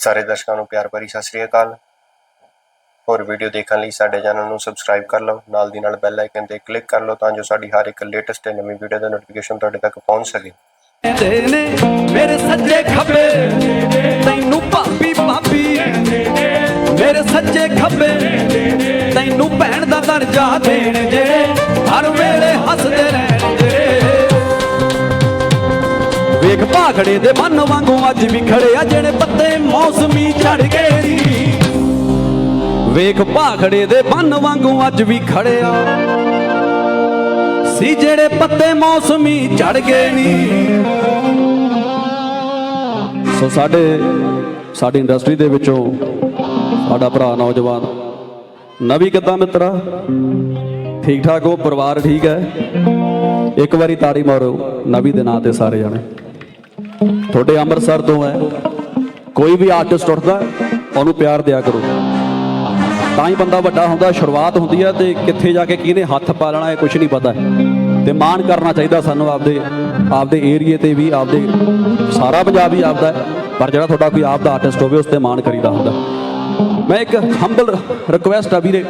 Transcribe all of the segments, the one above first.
ਸਾਰੇ ਦਰਸ਼ਕਾਂ ਨੂੰ ਪਿਆਰ ਭਰੀ ਸਤਿ ਸ੍ਰੀ ਅਕਾਲ। ਹੋਰ ਵੀਡੀਓ ਦੇਖਣ ਲਈ ਸਾਡੇ ਚੈਨਲ ਨੂੰ ਸਬਸਕ੍ਰਾਈਬ ਕਰ ਲਓ, ਨਾਲ ਦੀ ਨਾਲ ਬੈਲ ਆਈਕਨ ਤੇ ਕਲਿੱਕ ਕਰ ਲਓ ਤਾਂ ਜੋ ਸਾਡੀ ਹਰ ਇੱਕ ਲੇਟੈਸਟ ਤੇ ਨਵੀਂ ਵੀਡੀਓ ਦਾ ਨੋਟੀਫਿਕੇਸ਼ਨ ਤੁਹਾਡੇ ਤੱਕ ਪਹੁੰਚ ਸਕੇ। ਮੇਰੇ ਸੱਜੇ ਖੱਬੇ, ਤੈਨੂੰ ਭਾਬੀ ਭਾਬੀ, ਮੇਰੇ ਸੱਜੇ ਖੱਬੇ, ਤੈਨੂੰ ਭੈਣ ਦਾ ਦਰਜਾ ਦੇਣ ਜੇ, ਹਰ ਵੇਲੇ ਵੇਖ ਭਾਖੜੇ ਦੇ ਬੰਨ ਵਾਂਗੂ ਅੱਜ ਵੀ ਖੜੇ ਜਿਹੜੇ ਪੱਤੇ ਮੌਸਮੀ ਝੜ ਗਏ ਨੀ। ਵੇਖ ਭਾਖੜੇ ਦੇ ਮਨ ਵਾਂਗੂ ਅੱਜ ਵੀ ਖੜੇ ਸੀ ਜਿਹੜੇ ਪੱਤੇ ਮੌਸਮੀ ਝੜ ਗਏ ਨੀ। ਸੋ ਸਾਡੇ, ਸਾਡੀ ਇੰਡਸਟਰੀ ਦੇ ਵਿੱਚੋਂ ਸਾਡਾ ਭਰਾ ਨੌਜਵਾਨ ਨਵੀਂ ਕਿੱਦਾਂ ਮਿੱਤਰਾ, ਠੀਕ ਠਾਕ ਹੋ, ਪਰਿਵਾਰ ਠੀਕ ਹੈ? ਇੱਕ ਵਾਰੀ ਤਾੜੀ ਮਾਰੋ, ਨਵੀਂ ਦੇ ਨਾਂ ਤੇ ਸਾਰੇ ਜਾਣੇ। ਤੁਹਾਡੇ ਅੰਮ੍ਰਿਤਸਰ ਤੋਂ ਹੈ। ਕੋਈ ਵੀ ਆਰਟਿਸਟ ਉੱਠਦਾ ਉਹਨੂੰ ਪਿਆਰ ਦਿਆ ਕਰੋ। ਤਾਂ ਹੀ ਬੰਦਾ ਵੱਡਾ ਹੁੰਦਾ, ਸ਼ੁਰੂਆਤ ਹੁੰਦੀ ਹੈ ਤੇ ਕਿੱਥੇ ਜਾ ਕੇ ਕਿਹਨੇ ਹੱਥ ਪਾ ਲੈਣਾ ਇਹ ਕੁਝ ਨਹੀਂ ਪਤਾ। ਤੇ ਮਾਣ ਕਰਨਾ ਚਾਹੀਦਾ ਸਾਨੂੰ ਆਪਦੇ ਆਪਦੇ ਏਰੀਏ ਤੇ ਵੀ, ਆਪਦੇ ਸਾਰਾ ਪੰਜਾਬ ਹੀ ਆਪਦਾ ਪਰ ਜਿਹੜਾ ਤੁਹਾਡਾ ਕੋਈ ਆਪ ਦਾ ਆਰਟਿਸਟ ਹੋਵੇ, ਉਸ ਤੇ ਮਾਣ ਕਰੀਦਾ ਹੁੰਦਾ। ਮੈਂ ਇੱਕ ਹੰਬਲ ਰਿਕੁਐਸਟ ਆ ਵੀਰੇ।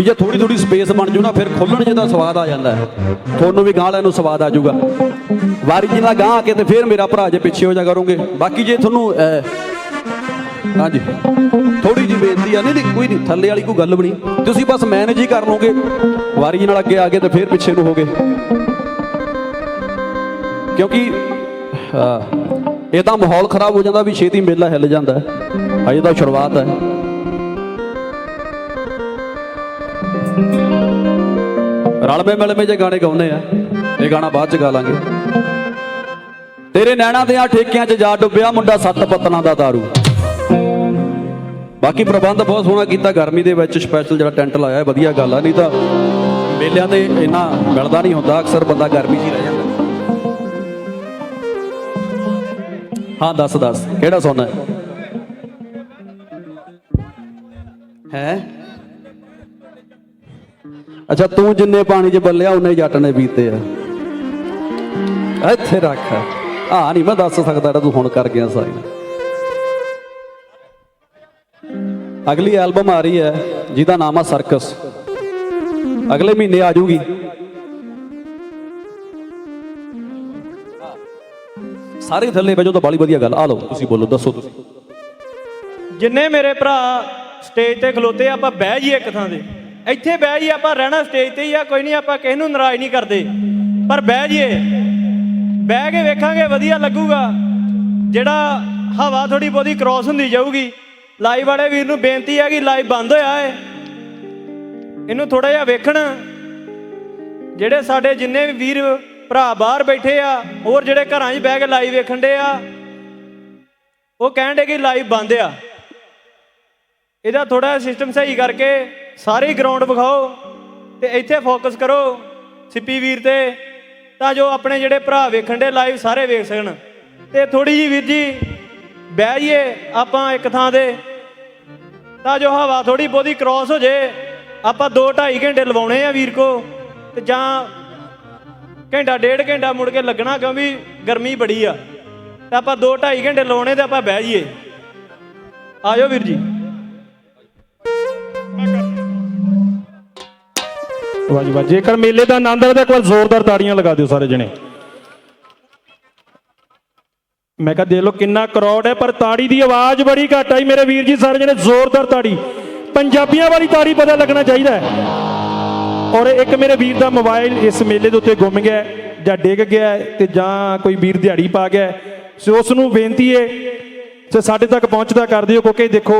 ਵੀ ਜੇ ਥੋੜੀ ਥੋੜੀ ਸਪੇਸ ਬਣ ਜੂ ਨਾ, ਫਿਰ ਖੋਲਣ ਜਿਹਦਾ ਸਵਾਦ ਆ ਜਾਂਦਾ ਹੈ। ਤੁਹਾਨੂੰ ਵੀ ਗਾਂ ਲੈਣ ਨੂੰ ਸਵਾਦ ਆ ਜਾਊਗਾ। ਵਾਰੀ ਜੀ ਨਾਲ ਗਾਂ ਆ ਕੇ ਤੇ ਫਿਰ ਮੇਰਾ ਭਰਾ ਜੇ ਪਿੱਛੇ ਹੋ ਜਾ ਕਰੋਗੇ। ਬਾਕੀ ਜੇ ਤੁਹਾਨੂੰ ਹਾਂਜੀ। ਥੋੜੀ ਜਿਹੀ ਬੇਨਤੀ ਆ, ਨਹੀਂ ਨਹੀਂ, ਕੋਈ ਨਹੀਂ, ਥੱਲੇ ਵਾਲੀ ਕੋਈ ਗੱਲ ਬਣੀ ਤੁਸੀਂ ਬਸ ਮੈਨੇਜ ਹੀ ਕਰ ਲਓਗੇ। ਵਾਰੀ ਜੀ ਨਾਲ ਅੱਗੇ ਆ ਗਏ ਤੇ ਫਿਰ ਪਿੱਛੇ ਨੂੰ ਹੋਗੇ। ਕਿਉਂਕਿ ਇਹ ਤਾਂ ਮਾਹੌਲ ਖਰਾਬ ਹੋ ਜਾਂਦਾ ਵੀ ਛੇਤੀ ਮੇਲਾ ਹਿੱਲ ਜਾਂਦਾ ਹੈ। ਅਜੇ ਤਾਂ ਸ਼ੁਰੂਆਤ ਹੈ। ਰਲਵੇਂ ਮਿਲਵੇਂ ਜੇ ਗਾਣੇ ਗਾਉਨੇ ਆ, ਇਹ ਗਾਣਾ ਬਾਅਦ ਚ ਗਾ ਲਾਂਗੇ। ਤੇਰੇ ਨੈਣਾ ਦੇ ਆ ਠੇਕਿਆਂ 'ਚ ਜਾ ਡੁੱਬਿਆ ਮੁੰਡਾ ਸੱਤ ਪਤਨਾਂ ਦਾ ਦਾਰੂ। ਬਾਕੀ ਪ੍ਰਬੰਧ ਬਹੁਤ ਸੋਹਣਾ ਕੀਤਾ, ਗਰਮੀ ਦੇ ਵਿੱਚ ਸਪੈਸ਼ਲ ਜਿਹੜਾ ਟੈਂਟ ਲਾਇਆ ਵਧੀਆ ਗੱਲ ਆ, ਨਹੀਂ ਤਾਂ ਮੇਲਿਆਂ ਤੇ ਇੰਨਾ ਮਿਲਦਾ ਨਹੀਂ ਹੁੰਦਾ, ਅਕਸਰ ਬੰਦਾ ਗਰਮੀ 'ਚ ਹੀ ਰਹਿ ਜਾਂਦਾ। ਹਾਂ, ਦੱਸ ਦੱਸ, ਕਿਹੜਾ ਸੋਨਾ ਹੈ? ਹੈ? ਅੱਛਾ, ਤੂੰ ਜਿੰਨੇ ਪਾਣੀ 'ਚ ਬੱਲਿਆ ਉਹਨੇ ਜੱਟ ਨੇ ਪੀਤੇ ਆ। ਇੱਥੇ ਰੱਖ। ਆ ਨਹੀਂ, ਮੈਂ ਦੱਸ ਸਕਦਾ ਜਿਹੜਾ ਤੂੰ ਹੁਣ ਕਰ ਗਿਆ ਸਾਈ ਅਗਲੀ ਐਲਬਮ ਆ ਰਹੀ ਹੈ, ਜਿਹਦਾ ਨਾਮ ਆ ਸਰਕਸ ਅਗਲੇ ਮਹੀਨੇ ਆ ਜੂਗੀ ਸਾਰੇ ਥੱਲੇ ਬੈਜੋ ਤਾਂ ਬਾਲੀ ਵਧੀਆ ਗੱਲ। ਆ ਲਓ, ਤੁਸੀਂ ਬੋਲੋ, ਦੱਸੋ ਤੁਸੀਂ। ਜਿੰਨੇ ਮੇਰੇ ਭਰਾ ਸਟੇਜ ਤੇ ਖਲੋਤੇ ਆਪਾਂ ਬਹਿ ਜਾਈਏ ਇੱਕ ਥਾਂ ਤੇ। ਇੱਥੇ ਬਹਿ ਜਾਈਏ, ਆਪਾਂ ਰਹਿਣਾ ਸਟੇਜ ਤੇ ਹੀ ਆ, ਕੋਈ ਨਹੀਂ, ਆਪਾਂ ਕਿਸੇ ਨੂੰ ਨਾਰਾਜ਼ ਨਹੀਂ ਕਰਦੇ। ਪਰ ਬਹਿ ਜਾਈਏ। ਬਹਿ ਕੇ ਵੇਖਾਂਗੇ, ਵਧੀਆ ਲੱਗੂਗਾ। ਜਿਹੜਾ ਹਵਾ ਥੋੜੀ ਬਹੁਤੀ ਕ੍ਰਾਸ ਹੁੰਦੀ ਜਾਊਗੀ। ਲਾਈਵ ਵਾਲੇ ਵੀਰ ਨੂੰ ਬੇਨਤੀ ਹੈ ਕਿ ਲਾਈਵ ਬੰਦ ਹੋਇਆ ਹੈ ਇਹਨੂੰ ਥੋੜਾ ਜਿਹਾ ਵੇਖਣ। ਜਿਹੜੇ ਸਾਡੇ ਜਿੰਨੇ ਵੀ ਵੀਰ, ਭਰਾ ਬਾਹਰ ਬੈਠੇ ਆ, ਹੋਰ ਜਿਹੜੇ ਘਰਾਂ 'ਚ ਬਹਿ ਕੇ ਲਾਈਵ ਵੇਖਣ ਦੇ ਆ, ਉਹ ਕਹਿਣ ਦੇ ਕਿ ਲਾਈਵ ਬੰਦ ਆ। ਇਹਦਾ ਥੋੜਾ ਸਿਸਟਮ ਸਹੀ ਕਰਕੇ ਸਾਰੇ ਗਰਾਊਂਡ ਵਿਖਾਓ ਤੇ ਇੱਥੇ ਫੋਕਸ ਕਰੋ ਸਿੱਪੀ ਵੀਰ ਤੇ, ਤਾਂ ਜੋ ਆਪਣੇ ਜਿਹੜੇ ਭਰਾ ਵੇਖਣ ਦੇ ਲਾਈਵ ਸਾਰੇ ਵੇਖ ਸਕਣ। ਤੇ ਥੋੜੀ ਜੀ ਵੀਰ ਜੀ, ਬਹਿ ਜਾਈਏ ਆਪਾਂ ਇੱਕ ਥਾਂ ਤੇ, ਤਾਂ ਜੋ ਹਵਾ ਥੋੜੀ ਬਹੁਤੀ ਕ੍ਰਾਸ ਹੋ ਜੇ। ਆਪਾਂ 2 2.5 ਘੰਟੇ ਲਵਾਉਣੇ ਆ ਵੀਰ ਕੋ, ਤੇ ਜਾਂ ਘੰਟਾ, ਡੇਢ ਘੰਟਾ ਮੁੜ ਕੇ ਲੱਗਣਾ ਕਿਉਂਕਿ ਗਰਮੀ ਬੜੀ ਆ। ਤੇ ਆਪਾਂ 2 2.5 ਘੰਟੇ ਲਵਾਉਣੇ ਤੇ ਆਪਾਂ ਬਹਿ ਜਾਈਏ। ਆਜੋ ਵੀਰ ਜੀ। ਵਾਹ ਜੀ ਜੇਕਰ ਮੇਲੇ ਦਾ ਆਨੰਦ ਹੈ ਤਾਂ ਇੱਕ ਵਾਰ ਜ਼ੋਰਦਾਰ ਤਾੜੀਆਂ ਲਗਾ ਦਿਓ ਸਾਰੇ ਜਣੇ। ਮੈਂ ਕਿਹਾ ਦੇਖ ਲਓ ਕਿੰਨਾ ਕਰੌੜ ਹੈ, ਪਰ ਤਾੜੀ ਦੀ ਆਵਾਜ਼ ਬੜੀ ਘੱਟ ਆਈ। ਮੇਰੇ ਵੀਰ ਜੀ, ਸਾਰੇ ਜਣੇ ਜ਼ੋਰਦਾਰ ਤਾੜੀ। ਪੰਜਾਬੀਆਂ ਵਾਲੀ ਤਾੜੀ ਪਤਾ ਲੱਗਣਾ ਚਾਹੀਦਾ ਹੈ। ਔਰ ਇੱਕ ਮੇਰੇ ਵੀਰ ਦਾ ਮੋਬਾਈਲ ਇਸ ਮੇਲੇ ਦੇ ਉੱਤੇ ਗੁੰਮ ਗਿਆ ਜਾਂ ਡਿੱਗ ਗਿਆ ਹੈ, ਤੇ ਜਾਂ ਕੋਈ ਵੀਰ ਦਿਹਾੜੀ ਪਾ ਗਿਆ ਸੋ ਉਸ ਨੂੰ ਬੇਨਤੀ ਹੈ ਤੇ ਸਾਡੇ ਤੱਕ ਪਹੁੰਚਦਾ ਕਰ ਦਿਓ, ਕਿਉਂਕਿ ਦੇਖੋ,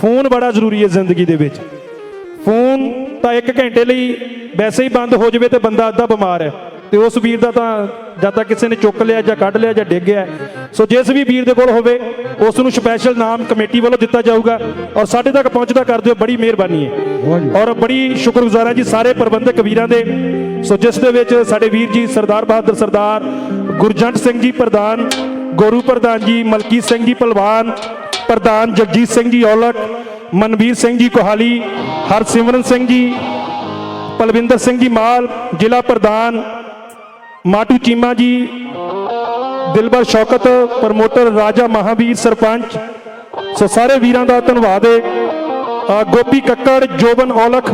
ਫੋਨ ਬੜਾ ਜ਼ਰੂਰੀ ਹੈ ਜ਼ਿੰਦਗੀ ਦੇ ਵਿੱਚ। ਫੋਨ ਤਾਂ 1 ਘੰਟੇ ਲਈ ਵੈਸੇ ਹੀ ਬੰਦ ਹੋ ਜਾਵੇ ਤੇ ਬੰਦਾ ਅੱਧਾ ਬਿਮਾਰ ਹੈ। ਤੇ ਉਸ ਵੀਰ ਦਾ ਤਾਂ ਜਦ ਤੱਕ ਕਿਸੇ ਨੇ ਚੁੱਕ ਲਿਆ ਜਾਂ ਕੱਢ ਲਿਆ ਜਾਂ ਡਿੱਗ ਗਿਆ ਸੋ ਜਿਸ ਵੀ ਵੀਰ ਦੇ ਕੋਲ ਹੋਵੇ ਉਸ ਨੂੰ ਸਪੈਸ਼ਲ ਨਾਮ ਕਮੇਟੀ ਵੱਲੋਂ ਦਿੱਤਾ ਜਾਊਗਾ ਔਰ ਸਾਡੇ ਤੱਕ ਪਹੁੰਚਦਾ ਕਰ ਦਿਓ ਬੜੀ ਮਿਹਰਬਾਨੀ ਹੈ। ਔਰ ਬੜੀ ਸ਼ੁਕਰਗੁਜ਼ਾਰ ਹਾਂ ਜੀ ਸਾਰੇ ਪ੍ਰਬੰਧਕ ਵੀਰਾਂ ਦੇ। ਸੋ ਜਿਸ ਦੇ ਵਿੱਚ ਸਾਡੇ ਵੀਰ ਜੀ ਸਰਦਾਰ ਬਹਾਦਰ ਸਰਦਾਰ ਗੁਰਜੰਟ ਸਿੰਘ ਜੀ ਪ੍ਰਧਾਨ ਗੋਰੂ ਪ੍ਰਧਾਨ ਜੀ ਮਲਕੀਤ ਸਿੰਘ ਜੀ ਪਹਿਲਵਾਨ ਪ੍ਰਧਾਨ ਜਗਜੀਤ ਸਿੰਘ ਜੀ ਔਲਖ ਮਨਵੀਰ ਸਿੰਘ ਜੀ ਕੋਹਾਲੀ, ਹਰਸਿਮਰਨ ਸਿੰਘ ਜੀ, ਪਲਵਿੰਦਰ ਸਿੰਘ ਜੀ ਮਾਲ, ਜ਼ਿਲ੍ਹਾ ਪ੍ਰਧਾਨ, ਮਾਟੂ ਚੀਮਾ ਜੀ, ਦਿਲਬਰ ਸ਼ੌਕਤ, ਪ੍ਰਮੋਟਰ ਰਾਜਾ ਮਹਾਵੀਰ ਸਰਪੰਚ। ਸੋ ਸਾਰੇ ਵੀਰਾਂ ਦਾ ਧੰਨਵਾਦ ਹੈ ਗੋਪੀ ਕੱਕੜ, ਜੋਬਨ ਔਲਖ,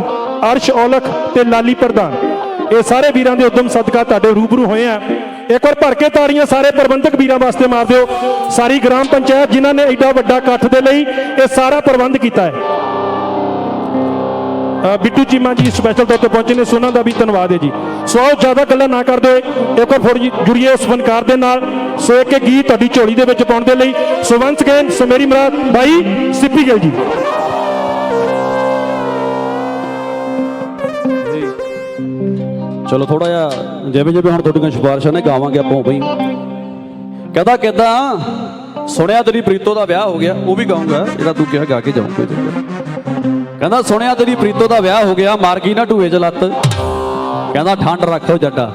ਅਰਸ਼ ਔਲਖ ਤੇ ਲਾਲੀ ਪ੍ਰਧਾਨ। ਇਹ ਸਾਰੇ ਵੀਰਾਂ ਦੇ ਉਦਮ ਸਦਕਾ ਤੁਹਾਡੇ ਰੂਬਰੂ ਹੋਏ ਆ। ਇੱਕ ਵਾਰ ਭਰ ਕੇ ਤਾੜੀਆਂ ਸਾਰੇ ਪ੍ਰਬੰਧਕ ਵੀਰਾਂ ਵਾਸਤੇ ਮਾਰ ਦਿਓ। ਸਾਰੀ ਗ੍ਰਾਮ ਪੰਚਾਇਤ ਜਿਨ੍ਹਾਂ ਨੇ ਐਡਾ ਵੱਡਾ ਇਕੱਠ ਦੇ ਲਈ ਇਹ ਸਾਰਾ ਪ੍ਰਬੰਧ ਕੀਤਾ ਹੈ। ਬਿੱਟੂ ਚੀਮਾ ਜੀ ਸਪੈਸ਼ਲ ਤੌਰ ਤੇ ਪਹੁੰਚੇ ਨੇ, ਸੋ ਉਹਨਾਂ ਦਾ ਵੀ ਧੰਨਵਾਦ ਹੈ ਜੀ। ਸੋ ਜ਼ਿਆਦਾ ਗੱਲਾਂ ਨਾ ਕਰਦੇ ਹੋਏ, ਇੱਕ ਵਾਰ ਫੋੜ ਜੁੜੀਏ ਉਸ ਫਨਕਾਰ ਦੇ ਨਾਲ। ਸੋ ਇੱਕ ਗੀਤ ਤੁਹਾਡੀ ਝੋਲੀ ਦੇ ਵਿੱਚ ਪਾਉਣ ਦੇ ਲਈ। ਸੋ ਵੰਸ ਅਗੇਨ ਸੋ ਮੇਰੀ ਮਰਾਦ, ਬਾਈ ਸਿੱਪੀ ਗਿੱਲ ਜੀ। ਚਲੋ ਥੋੜਾ ਜਿਹਾ ਜਿਵੇਂ ਜਿਵੇਂ ਹੁਣ ਤੁਹਾਡੀਆਂ ਸਿਫਾਰਿਸ਼ਾਂ ਨੇ ਗਾਵਾਂਗੇ ਆਪਾਂ ਬਈ ਕਹਦਾ ਕਿਦਾਂ ਸੁਣਿਆ ਤੇਰੀ ਪ੍ਰੀਤੋ ਦਾ ਵਿਆਹ ਹੋ ਗਿਆ ਉਹ ਵੀ ਗਾਉਂਗਾ ਜਿਹੜਾ ਤੂੰ ਕਿਹਾ ਗਾ ਕੇ ਜਾਊਂ ਕੋਈ। ਕਹਿੰਦਾ ਸੁਣਿਆ ਤੇਰੀ ਪ੍ਰੀਤੋ ਦਾ ਵਿਆਹ ਹੋ ਗਿਆ ਮਾਰ ਗਈ ਨਾ ਢੂਏ ਚ ਲੱਤ। ਕਹਿੰਦਾ ਠੰਡ ਰੱਖੋ ਜੱਟਾ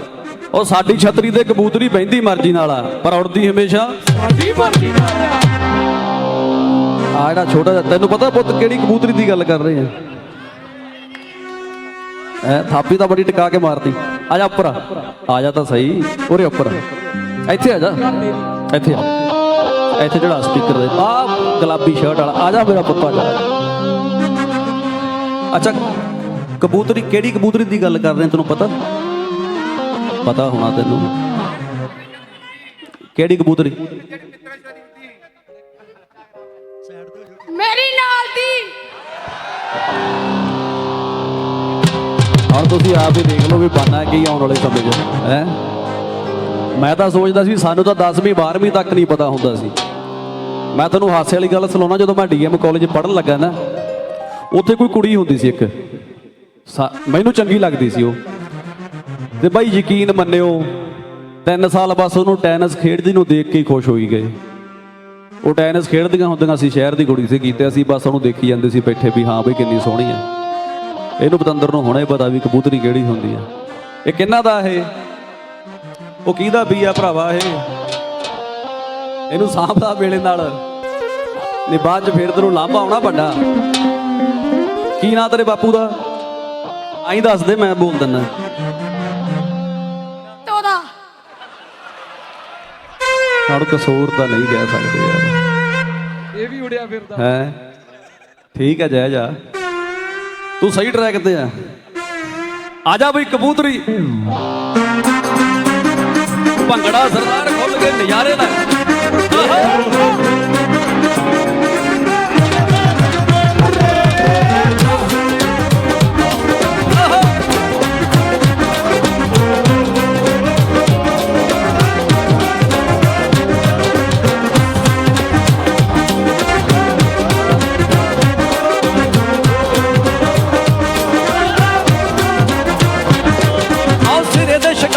ਉਹ ਸਾਡੀ ਛਤਰੀ ਤੇ ਕਬੂਤਰੀ ਬਹਿੰਦੀ ਮਰਜ਼ੀ ਨਾਲ ਆ ਪਰ ਉੜਦੀ ਹਮੇਸ਼ਾ। ਸਾਡੀ ਮਰਜ਼ੀ ਨਾਲ ਆ। ਜਿਹੜਾ ਛੋਟਾ ਜਿਹਾ ਤੈਨੂੰ ਪਤਾ ਪੁੱਤ ਕਿਹੜੀ ਕਬੂਤਰੀ ਦੀ ਗੱਲ ਕਰ ਰਹੇ ਆ? ਥਾਪੀ ਤਾਂ ਬੜੀ ਟਿਕਾ ਕੇ ਮਾਰਦੀ ਆ ਜਾ ਉੱਪਰ ਆ। ਜਾ ਤਾਂ ਸਹੀ। ਉਰੇ ਉੱਪਰ ਇੱਥੇ ਆ ਜਾ। ਇੱਥੇ ਆ। ਇੱਥੇ ਜਿਹੜਾ ਸਪੀਕਰ ਦੇ। ਆ ਗੁਲਾਬੀ ਸ਼ਰਟ ਵਾਲਾ। ਆ ਜਾ ਮੇਰਾ ਪੁੱਤ, ਆ ਜਾ। ਅੱਛਾ, ਕਬੂਤਰੀ, ਕਿਹੜੀ ਕਬੂਤਰੀ ਦੀ ਗੱਲ ਕਰ ਰਹੇ ਤੈਨੂੰ ਪਤਾ? ਪਤਾ ਹੋਣਾ ਤੈਨੂੰ। ਕਿਹੜੀ ਕਬੂਤਰੀ? ਮੇਰੀ ਨਾਲ ਦੀ। ਹੁਣ ਤੁਸੀਂ ਆਪ ਹੀ ਦੇਖ ਲਓ ਵੀ ਬਾਨਾ ਕੀ ਆਉਣ ਵਾਲੇ ਸਮੇਂ 'ਚ, ਹੈ? ਮੈਂ ਤਾਂ ਸੋਚਦਾ ਸੀ ਸਾਨੂੰ ਤਾਂ 10ਵੀਂ 12ਵੀਂ ਤੱਕ ਨਹੀਂ ਪਤਾ ਹੁੰਦਾ ਸੀ। ਮੈਂ ਤੁਹਾਨੂੰ ਹਾਸੇ ਵਾਲੀ ਗੱਲ ਸੁਣਾਉਣਾ, ਜਦੋਂ ਮੈਂ ਡੀਐਮ ਕਾਲਜ ਪੜ੍ਹਨ ਲੱਗਾ ਨਾ, ਉੱਥੇ ਕੋਈ ਕੁੜੀ ਹੁੰਦੀ ਸੀ ਇੱਕ। ਮੈਨੂੰ ਚੰਗੀ ਲੱਗਦੀ ਸੀ ਉਹ। ਤੇ ਬਾਈ ਯਕੀਨ ਮੰਨਿਓ, ਤਿੰਨ ਸਾਲ ਬਸ ਉਹਨੂੰ ਟੈਨਿਸ ਖੇਡਦੀ ਨੂੰ ਦੇਖ ਕੇ ਖੁਸ਼ ਹੋਈ ਗਏ। ਉਹ ਟੈਨਿਸ ਖੇਡਦੀਆਂ ਹੁੰਦੀਆਂ ਸੀ, ਸ਼ਹਿਰ ਦੀ ਕੁੜੀ ਸੀ ਕੀਤੇ ਅਸੀਂ ਬਸ ਉਹਨੂੰ ਦੇਖੀ ਜਾਂਦੇ ਸੀ ਬੈਠੇ ਵੀ, ਹਾਂ ਬਈ ਕਿੰਨੀ ਸੋਹਣੀ ਹੈ। ਇਹਨੂੰ ਪਤੰਦਰ ਨੂੰ ਹੁਣੇ ਪਤਾ ਵੀ ਕਬੂਤਰੀ ਕਿਹੜੀ ਹੁੰਦੀ ਆ। ਇਹ ਕਿੰਨਾ ਦਾ ਇਹ? ਉਹ ਕਿਹਦਾ ਵੀ ਆ ਭਰਾਵਾ ਇਹ? ਇਹਨੂੰ ਸਾਂਭਦਾ ਵੇਲੇ ਨਾਲ। ਨਹੀਂ ਬਾਅਦ ਚ ਫੇਰ ਤੈਨੂੰ ਲਾਂਭਾ ਆਉਣਾ ਵੱਡਾ। ਕੀ ਨਾਂ ਤੇਰੇ ਬਾਪੂ ਦਾ? ਆਈ ਦੱਸ ਦੇ ਮੈਂ ਬੋਲ ਦਿੰਦਾ ਤੋਦਾ ਹੁਣ ਕਸੂਰ ਤਾਂ ਨਹੀਂ ਕਹਿ ਸਕਦੇ ਯਾਰ। ਇਹ ਵੀ ਉੜਿਆ ਫਿਰਦਾ। ਹੈ? ਠੀਕ ਹੈ ਜੈ ਜਾ। ਤੂੰ ਸਹੀ ਟਰੈਕ ਤੇ ਆ। ਆ ਜਾ ਬਈ ਕਬੂਤਰੀ। ਭੰਗੜਾ ਸਰਦਾਰ ਖੁੱਲ ਕੇ ਨਜ਼ਾਰੇ ਲੈ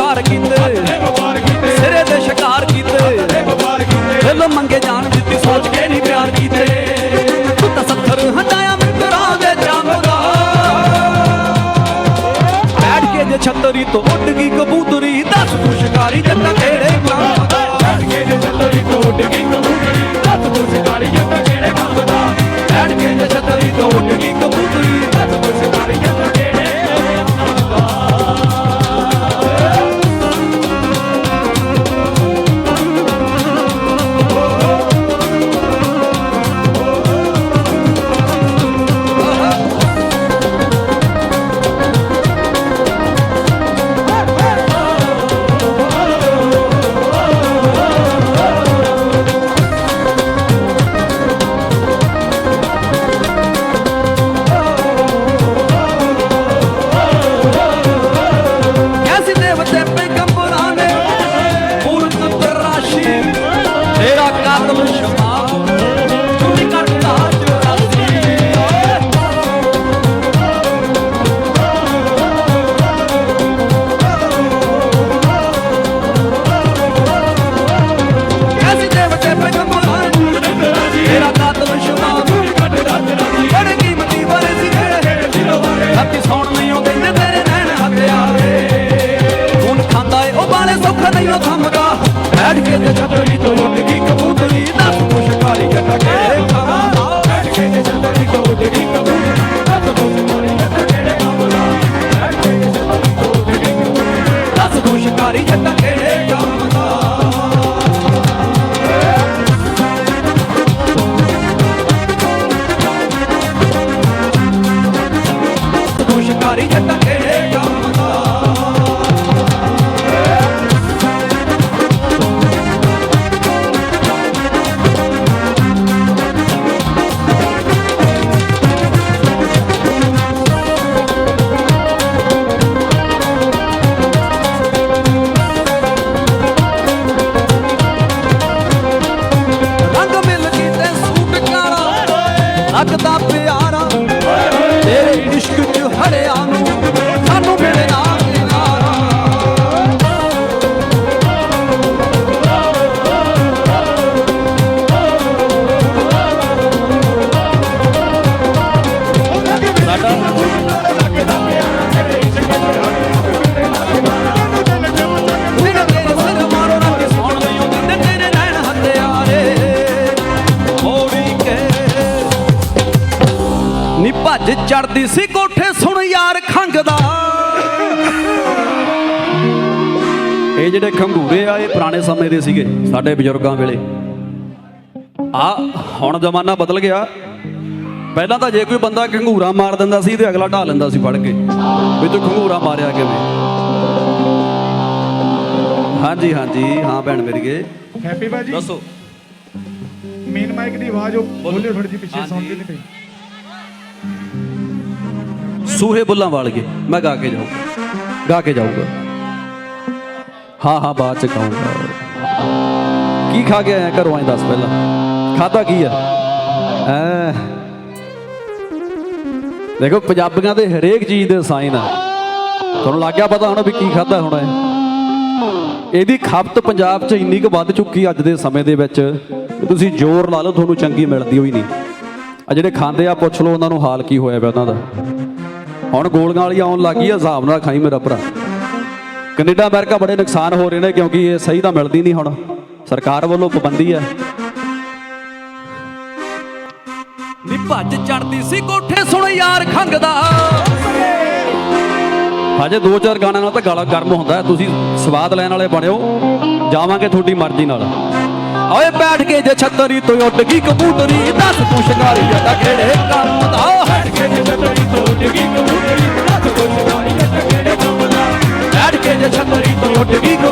ਸਿਰੇ ਦੇ ਚੜਦੀ ਸੀ ਕੋਠੇ ਸੁਣ ਯਾਰ ਖੰਗਦਾ। ਇਹ ਜਿਹੜੇ ਖੰਗੂਰੇ ਆ ਇਹ ਪੁਰਾਣੇ ਸਮੇਂ ਦੇ ਸੀਗੇ ਸਾਡੇ ਬਜ਼ੁਰਗਾਂ ਵੇਲੇ। ਆ ਹੁਣ ਜ਼ਮਾਨਾ ਬਦਲ ਗਿਆ। ਪਹਿਲਾਂ ਤਾਂ ਜੇ ਕੋਈ ਬੰਦਾ ਖੰਗੂਰਾ ਮਾਰ ਦਿੰਦਾ ਸੀ ਤੇ ਅਗਲਾ ਢਾ ਲੈਂਦਾ ਸੀ ਫੜ ਕੇ ਵੀ ਤੂੰ ਖੰਗੂਰਾ ਮਾਰਿਆ ਕਿਵੇਂ? ਹਾਂਜੀ ਹਾਂਜੀ ਹਾਂ ਭੈਣ ਮੇਰੀਏ ਹੈਪੀ ਬਾਜੀ ਦੱਸੋ। ਮੇਨ ਮਾਈਕ ਦੀ ਆਵਾਜ਼ ਉਹ ਬੋਲਿਓ ਥੋੜੀ ਜਿਹੀ ਪਿੱਛੇ ਸੁਣਦੀ ਨਹੀਂ ਪਈ। ਸੂਹੇ ਬੁੱਲਾਂ ਵਾਲੀਏ ਮੈਂ ਗਾ ਕੇ ਜਾਊਂਗਾ। ਗਾ ਕੇ ਜਾਊਂਗਾ। ਹਾਂ ਹਾਂ, ਬਾਅਦ ਚ ਕਹੂੰਗਾ ਕੀ ਖਾ ਕੇ ਆਇਆ ਘਰੋਂ ਆਏ ਦੱਸ ਪਹਿਲਾਂ। ਖਾਦਾ ਕੀ ਆ? ਐ ਦੇਖੋ, ਪੰਜਾਬੀਆਂ ਦੇ ਹਰੇਕ ਚੀਜ਼ ਦੇ ਸਾਈਨ ਆ। ਤੁਹਾਨੂੰ ਲੱਗ ਗਿਆ ਪਤਾ ਹੁਣ ਵੀ ਕੀ ਖਾਦਾ ਹੋਣਾ ਹੈ ਇਹਦੀ ਖਪਤ ਪੰਜਾਬ 'ਚ ਇੰਨੀ ਕੁ ਵੱਧ ਚੁੱਕੀ ਅੱਜ ਦੇ ਸਮੇਂ ਦੇ ਵਿੱਚ ਤੁਸੀਂ ਜ਼ੋਰ ਲਾ ਲਓ, ਤੁਹਾਨੂੰ ਚੰਗੀ ਮਿਲਦੀ ਹੋਈ ਨਹੀਂ। ਆ ਜਿਹੜੇ ਖਾਂਦੇ ਆ, ਪੁੱਛ ਲਓ ਉਹਨਾਂ ਨੂੰ ਹਾਲ ਕੀ ਹੋਇਆ ਪਿਆ ਉਹਨਾਂ ਦਾ। ਹੁਣ ਗੋਲੀਆਂ ਵਾਲੀ ਆਉਣ ਲੱਗੀ ਆ ਹਿਸਾਬ ਨਾਲ ਖਾਈ ਮੇਰਾ ਭਰਾ। ਕੈਨੇਡਾ ਅਮਰੀਕਾ ਬੜੇ ਨੁਕਸਾਨ ਹੋ ਰਹੇ ਨੇ ਕਿਉਂਕਿ ਇਹ ਸਹੀ ਤਾਂ ਮਿਲਦੀ ਨਹੀਂ ਹੁਣ। ਸਰਕਾਰ ਵੱਲੋਂ ਪਾਬੰਦੀ ਹੈ। ਨੀ ਭੱਜ ਚੜਦੀ ਸੀ ਕੋਠੇ ਸੁਣ ਯਾਰ ਖੰਗਦਾ ਹਜੇ ਦੋ ਚਾਰ ਗਾਣਿਆਂ ਨਾਲ ਤਾਂ ਗਾਲਾ ਗਰਮ ਹੁੰਦਾ। ਤੁਸੀਂ ਸਵਾਦ ਲੈਣ ਵਾਲੇ ਬਣਿਓ ਜਾਵਾਂਗੇ ਤੁਹਾਡੀ ਮਰਜ਼ੀ ਨਾਲ। ਓਏ ਬੈਠ ਕੇ ਜੇ ਛੱਤਰੀ ਤੋਂ ਉੱਡ ਗਈ ਕਬੂਤਰੀ ਦੱਸ ਤੂੰ ਸ਼ਿਕਾਰੀ ਜੱਟਾ ਕਿਹੜੇ ਕੰਮ ਦਾ। ਬੈਠ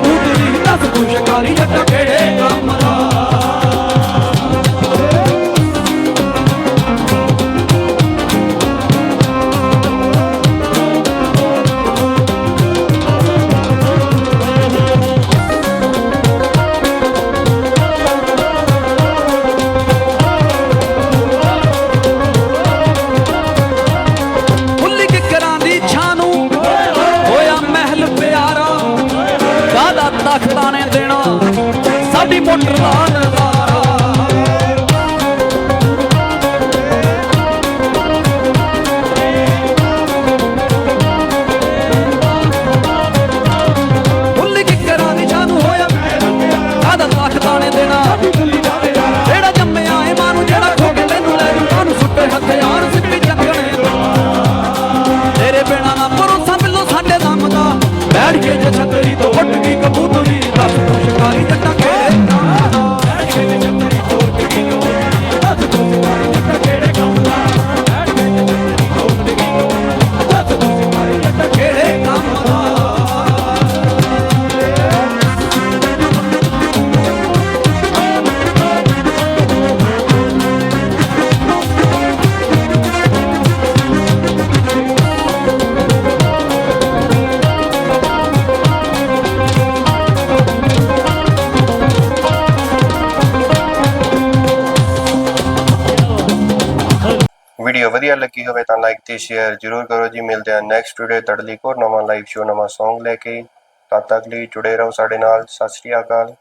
ਵੀਡੀਓ ਲੱਗੀ ਹੋਵੇ ਤਾਂ ਲਾਈਕ ਤੇ ਸ਼ੇਅਰ ਜ਼ਰੂਰ ਕਰੋ ਜੀ। ਮਿਲਦੇ ਹਾਂ ਨੈਕਸਟ ਵੀਡੀਓ ਤੜਲੀ ਕੋ ਨਵਾਂ ਲਾਈਵ ਸ਼ੋ ਨਵਾਂ Song ਲੈ ਕੇ। ਤਦ ਤੱਕ ਲਈ ਜੁੜੇ ਰਹੋ ਸਾਡੇ ਨਾਲ। ਸਤਿ ਸ਼੍ਰੀ ਅਕਾਲ।